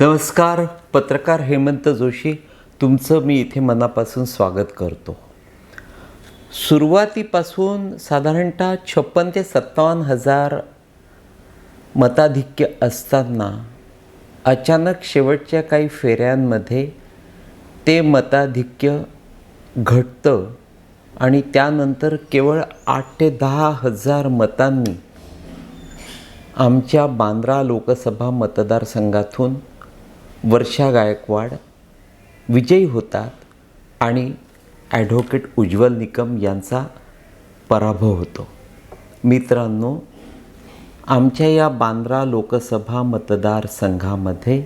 नमस्कार पत्रकार हेमंत जोशी. तुमचं मी इथे मनापासून स्वागत करतो. सुरुवातीपासून साधारणतः छप्पन ते सत्तावन्न हजार मताधिक्य असताना अचानक शेवटच्या काही फेऱ्यांमध्ये ते मताधिक्य घटतं आणि त्यानंतर केवळ आठ ते दहा हजार मतांनी आमच्या बांद्रा लोकसभा मतदारसंघातून वर्षा गायकवाड विजयी होतात आणि ॲडव्होकेट उज्ज्वल निकम यांचा पराभव होतो. मित्रांनो आमच्या या बांद्रा लोकसभा मतदारसंघामध्ये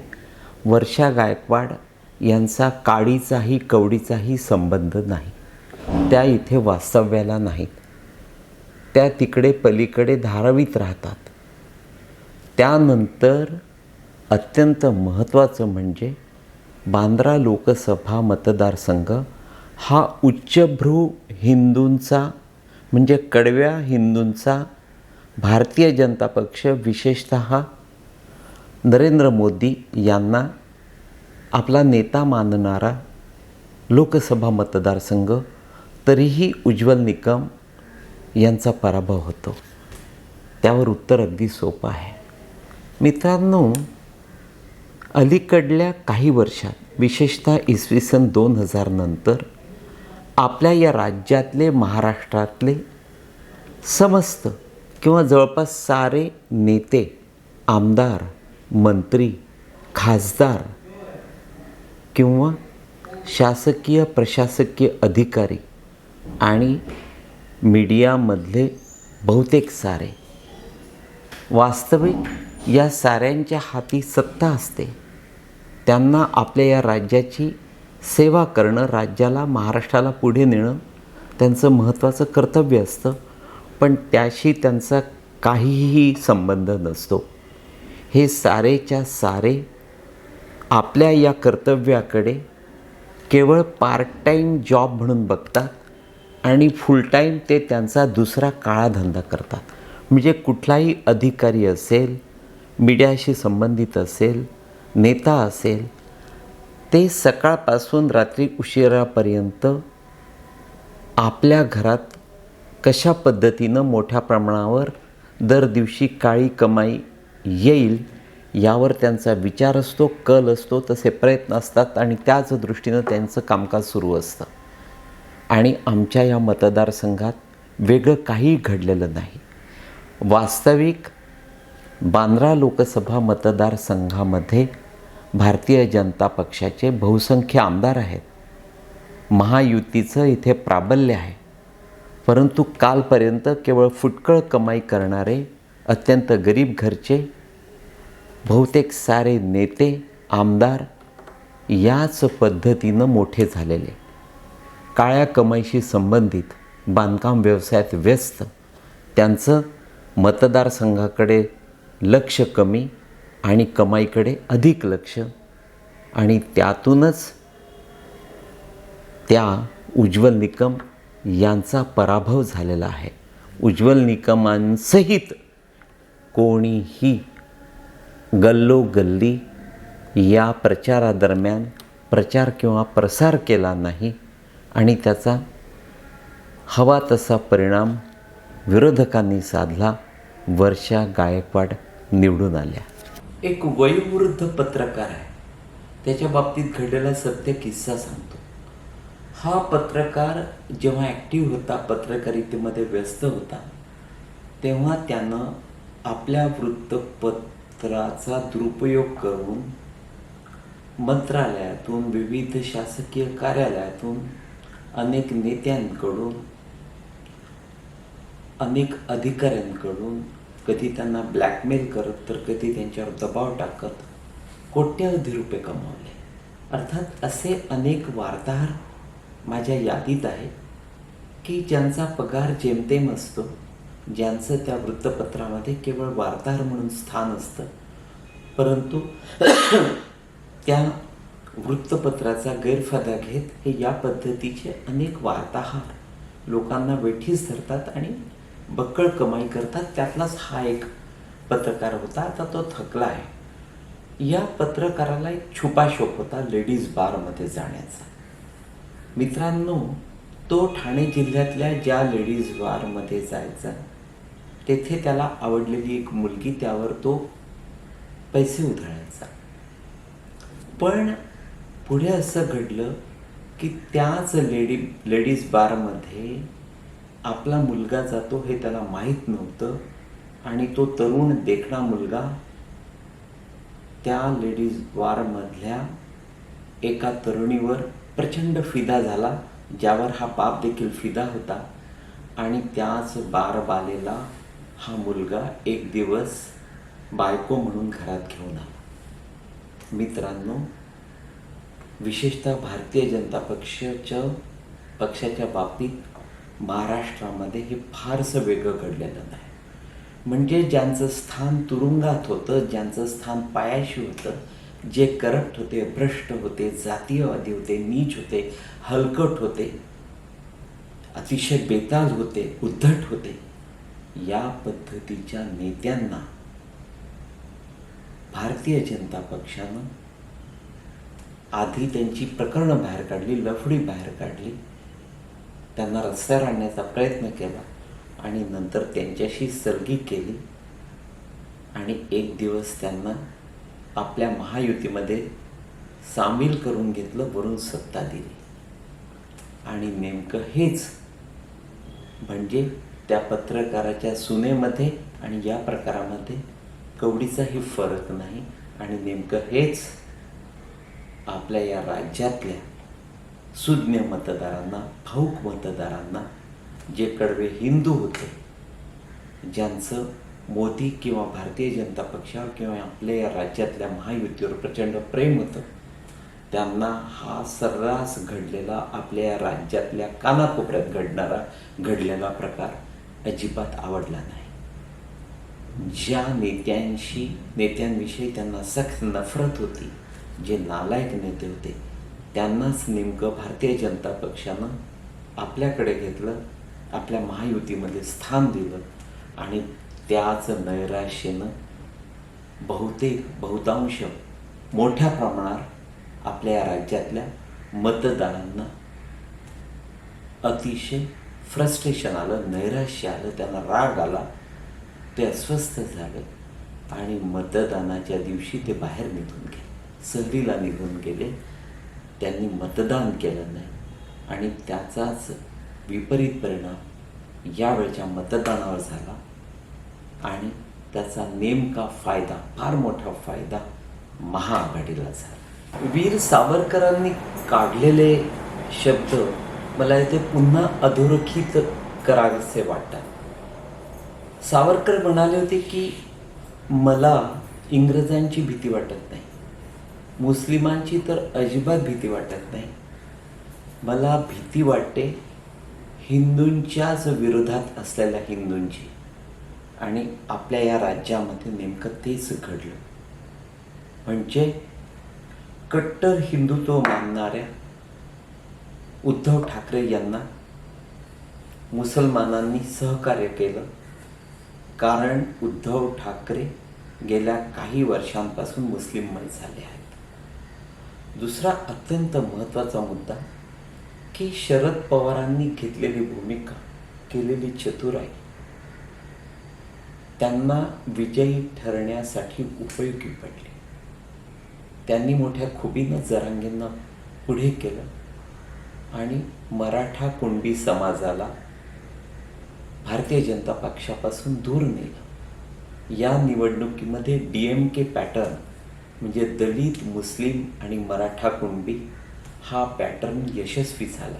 वर्षा गायकवाड यांचा काडीचाही कवडीचाही संबंध नाही. त्या इथे वास्तव्याला नाहीत. त्या तिकडे पलीकडे धारावीत राहतात. त्यानंतर अत्यंत महत्त्वाचं म्हणजे बांद्रा लोकसभा मतदारसंघ हा उच्चभ्रू हिंदूंचा म्हणजे कडव्या हिंदूंचा भारतीय जनता पक्ष विशेषत नरेंद्र मोदी यांना आपला नेता मानणारा लोकसभा मतदारसंघ तरीही उज्ज्वल निकम यांचा पराभव होतो. त्यावर उत्तर अगदी सोपं आहे. मित्रांनो अलीकडल्या काही वर्षात विशेषतः इसवी सन दोन हजार नंतर आपल्या या राज्यातले महाराष्ट्रातले समस्त किंवा जवळपास सारे नेते आमदार मंत्री खासदार किंवा शासकीय प्रशासकीय अधिकारी आणि मीडियामधले बहुतेक सारे वास्तविक या साऱ्यांच्या हाती सत्ता असते. त्यांना आपल्या या राज्याची सेवा करणं राज्याला महाराष्ट्राला पुढे नेणं त्यांचं महत्त्वाचं कर्तव्य असतं. पण त्याशी त्यांचा काहीही संबंध नसतो. हे सारेच्या सारे आपल्या या कर्तव्याकडे केवळ पार्ट टाईम जॉब म्हणून बघतात आणि फुल टाईम ते त्यांचा दुसरा काळाधंदा करतात. म्हणजे कुठलाही अधिकारी असेल मीडियाशी संबंधित असेल नेता असेल ते सकाळपासून रात्री उशिरापर्यंत आपल्या घरात कशा पद्धतीनं मोठ्या प्रमाणावर दर दिवशी काळी कमाई येईल यावर त्यांचा विचार असतो कल असतो तसे प्रयत्न असतात आणि त्याच दृष्टीनं त्यांचं कामकाज सुरू असतं. आणि आमच्या या मतदारसंघात वेगळं काही घडलेलं नाही. वास्तविक बांद्रा लोकसभा मतदारसंघामध्ये भारतीय जनता पक्षाचे बहुसंख्य आमदार आहेत. महायुतीचं इथे प्राबल्य आहे. परंतु कालपर्यंत केवळ फुटकळ कमाई करणारे अत्यंत गरीब घरचे बहुतेक सारे नेते आमदार याच पद्धतीनं मोठे झालेले. काळ्या कमाईशी संबंधित बांधकाम व्यवसायात व्यस्त त्यांचं मतदारसंघाकडे लक्ष कमी आणि कमाईकडे अधिक लक्ष. आणि त्यातूनच त्या उज्ज्वल निकम यांचा पराभव झालेला आहे. उज्ज्वल निकमांसहित कोणीही गल्लोगल्ली या प्रचारादरम्यान प्रचार किंवा प्रसार केला नाही आणि त्याचा हवा तसा परिणाम विरोधकांनी साधला. वर्षा गायकवाड निवडून आल्या. एक वयोवृद्ध पत्रकार आहे. त्याच्या बाबतीत घडलेला सत्य किस्सा सांगतो. हा पत्रकार जेव्हा ॲक्टिव्ह होता पत्रकारितेमध्ये व्यस्त होता तेव्हा त्यानं आपल्या वृत्तपत्राचा दुरुपयोग करून मंत्रालयातून विविध शासकीय कार्यालयातून अनेक नेत्यांकडून अनेक अधिकाऱ्यांकडून कधी त्यांना ब्लॅकमेल करत तर कधी त्यांच्यावर दबाव टाकत कोट्यावधी रुपये कमावले. अर्थात असे अनेक वार्ताहर माझ्या यादीत आहेत की ज्यांचा पगार जेमतेम असतो ज्यांचं त्या वृत्तपत्रामध्ये केवळ वार्ताहर म्हणून स्थान असतं परंतु त्या वृत्तपत्राचा गैरफायदा घेत हे या पद्धतीचे अनेक वार्ताहर लोकांना वेठीस धरतात आणि बक्कळ कमाई करतात त्यातलाच हा एक पत्रकार होता. आता तो थकला आहे. या पत्रकाराला एक छुपा शोक होता लेडीज बारमध्ये जाण्याचा. मित्रांनो तो ठाणे जिल्ह्यातल्या ज्या लेडीज बारमध्ये जायचा तेथे त्याला आवडलेली एक मुलगी त्यावर तो पैसे उधळायचा. पण पुढे असं घडलं की त्याच लेडी लेडीज बारमध्ये आपला मुलगा जातो हे त्याला माहीत नव्हतं आणि तो तरुण देखणा मुलगा त्या लेडीज वारमधल्या एका तरुणीवर प्रचंड फिदा झाला ज्यावर हा बाप देखील फिदा होता आणि त्याच बारबालेला हा मुलगा एक दिवस बायको म्हणून घरात घेऊन आला. मित्रांनो विशेषतः भारतीय जनता पक्षाच्या पक्षाच्या बाबतीत महाराष्ट्रामध्ये हे फारसं वेगळं घडलेलं नाही. म्हणजे ज्यांचं स्थान तुरुंगात होतं ज्यांचं स्थान पायाशी होतं जे करप्ट होते भ्रष्ट होते जातीयवादी होते नीच होते हलकट होते अतिशय बेताल होते उद्धट होते या पद्धतीच्या नेत्यांना भारतीय जनता पक्षानं आधी त्यांची प्रकरणं बाहेर काढली लफडी बाहेर काढली त्यांना रस्त्यावर आणण्याचा प्रयत्न केला आणि नंतर त्यांच्याशी सलगी केली. आणि एक दिवस त्यांना आपल्या महायुतीमध्ये सामील करून घेतलं वरून सत्ता दिली. आणि नेमकं हेच म्हणजे त्या पत्रकाराच्या सुनेमध्ये आणि या प्रकारामध्ये कवडीचाही फरक नाही. आणि नेमकं हेच आपल्या या राज्यातल्या सुज्ञ मतदारांना ठाऊक मतदारांना जे कडवे हिंदू होते ज्यांचं मोदी किंवा भारतीय जनता पक्षावर किंवा आपल्या या राज्यातल्या महायुतीवर प्रचंड प्रेम होतं त्यांना हा सर्रास घडलेला आपल्या या राज्यातल्या कानाकोपऱ्यात घडणारा घडलेला प्रकार अजिबात आवडला नाही. ज्या नेत्यांशी नेत्यांविषयी त्यांना सख्त नफरत होती जे नालायक नेते होते त्यांनाच नेमकं भारतीय जनता पक्षानं आपल्याकडे घेतलं आपल्या महायुतीमध्ये स्थान दिलं आणि त्याच नैराश्यनं बहुतेक बहुतांश मोठ्या प्रमाणात आपल्या या राज्यातल्या मतदारांना अतिशय फ्रस्ट्रेशन आलं नैराश्य आलं त्यांना राग आला ते अस्वस्थ झाले आणि मतदानाच्या दिवशी ते बाहेर निघून गेले सहलीला निघून गेले त्यांनी मतदान केलं नाही. आणि त्याचाच विपरीत परिणाम यावेळच्या मतदानावर झाला. आणि त्याचा नेमका फायदा फार मोठा फायदा महाआघाडीला झाला. वीर सावरकरांनी काढलेले शब्द मला इथे पुन्हा अधोरेखित करावेसे वाटतात. सावरकर म्हणाले होते की मला इंग्रजांची भीती वाटत नाही. मुस्लिमांची तर अजिबात भीती वाटत नाही. मला भीती वाटते हिंदूंच्याच विरोधात असलेल्या हिंदूंची आणि आपल्या या राज्यामध्ये नेमकं तेच घडलं. म्हणजे कट्टर हिंदुत्व मानणाऱ्या उद्धव ठाकरे यांना मुसलमानांनी सहकार्य केलं. कारण उद्धव ठाकरे गेल्या काही वर्षांपासून मुस्लिममय झाले आहेत. दुसरा अत्यंत महत्त्वाचा मुद्दा की शरद पवारांनी घेतलेली भूमिका केलेली चतुराई त्यांना विजयी ठरण्यासाठी उपयोगी पडली. त्यांनी मोठ्या खुबीनं जरांगेंना पुढे केलं आणि मराठा कुणबी समाजाला भारतीय जनता पक्षापासून दूर नेलं. या निवडणुकीमध्ये डी एम के पॅटर्न म्हणजे दलित मुस्लिम आणि मराठा कुणबी हा पॅटर्न यशस्वी झाला.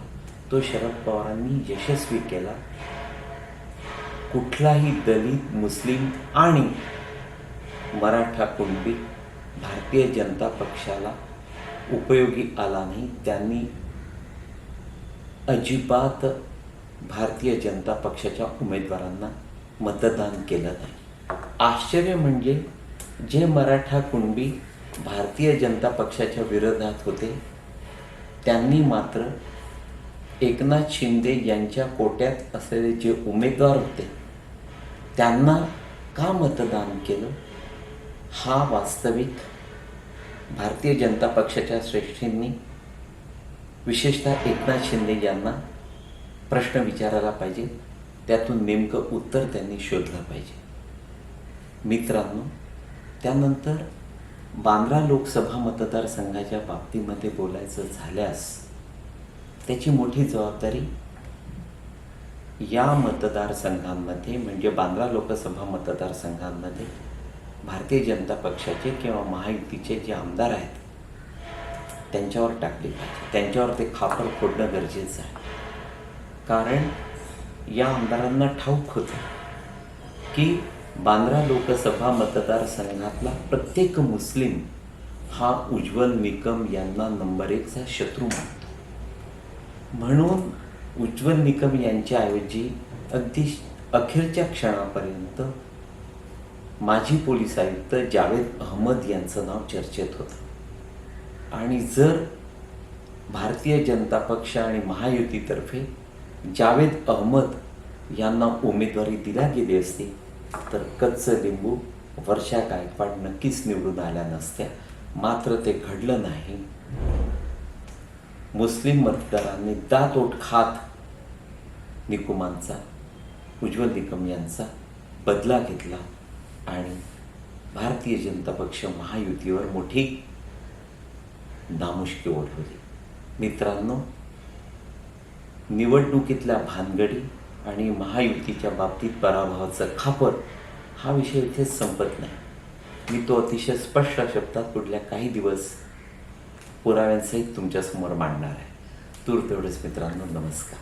तो शरद पवारांनी यशस्वी केला. कुठलाही दलित मुस्लिम आणि मराठा कुणबी भारतीय जनता पक्षाला उपयोगी आला नाही. त्यांनी अजिबात भारतीय जनता पक्षाच्या उमेदवारांना मतदान केलं नाही. आश्चर्य म्हणजे जे मराठा कुणबी भारतीय जनता पक्षाच्या विरोधात होते. त्यांनी मात्र एकनाथ शिंदे यांच्या कोट्यात असलेले जे उमेदवार होते त्यांना का मतदान केलं? हा वास्तविक भारतीय जनता पक्षाच्या श्रेष्ठींनी विशेषतः एकनाथ शिंदे यांना प्रश्न विचारायला पाहिजे. त्यातून नेमकं उत्तर त्यांनी शोधलं पाहिजे. मित्रांनो त्यानंतर बांद्रा लोकसभा मतदारसंघाच्या बाबतीमध्ये बोलायचं झाल्यास त्याची मोठी जबाबदारी या मतदारसंघांमध्ये म्हणजे बांद्रा लोकसभा मतदारसंघांमध्ये भारतीय जनता पक्षाचे किंवा महायुतीचे जे आमदार आहेत त्यांच्यावर टाकली पाहिजे. त्यांच्यावर ते खापर फोडणं गरजेचं आहे. कारण या आमदारांना ठाऊक होतं की बांद्रा लोकसभा मतदारसंघातला प्रत्येक मुस्लिम हा उज्ज्वल निकम यांना नंबर एकचा शत्रू मानतो. म्हणून उज्ज्वल निकम यांच्याऐवजी अगदी अखेरच्या क्षणापर्यंत माजी पोलीस आयुक्त जावेद अहमद यांचं नाव चर्चेत होतं. आणि जर भारतीय जनता पक्ष आणि महायुतीतर्फे जावेद अहमद यांना उमेदवारी दिल्या गेली असती तर कच्च लिंबू वर्षा गायकवाड नक्कीच निवडून आल्या नसत्या. मात्र ते घडलं नाही. मुस्लिम मतदारांनी दातोट खात निकुमांचा उज्ज्वल निकम यांचा बदला घेतला आणि भारतीय जनता पक्ष महायुतीवर मोठी नामुष्की ओढवली. मित्रांनो निवडणुकीतल्या भानगडी आणि महायुतीच्या बाबतीत पराभवाचं खापर हा विषय इथेच संपत नाही. मी तो अतिशय स्पष्ट शब्दात पुढल्या काही दिवस पुराव्यांसहित तुमच्यासमोर मांडणार आहे. तूर तेवढेच मित्रांनो नमस्कार.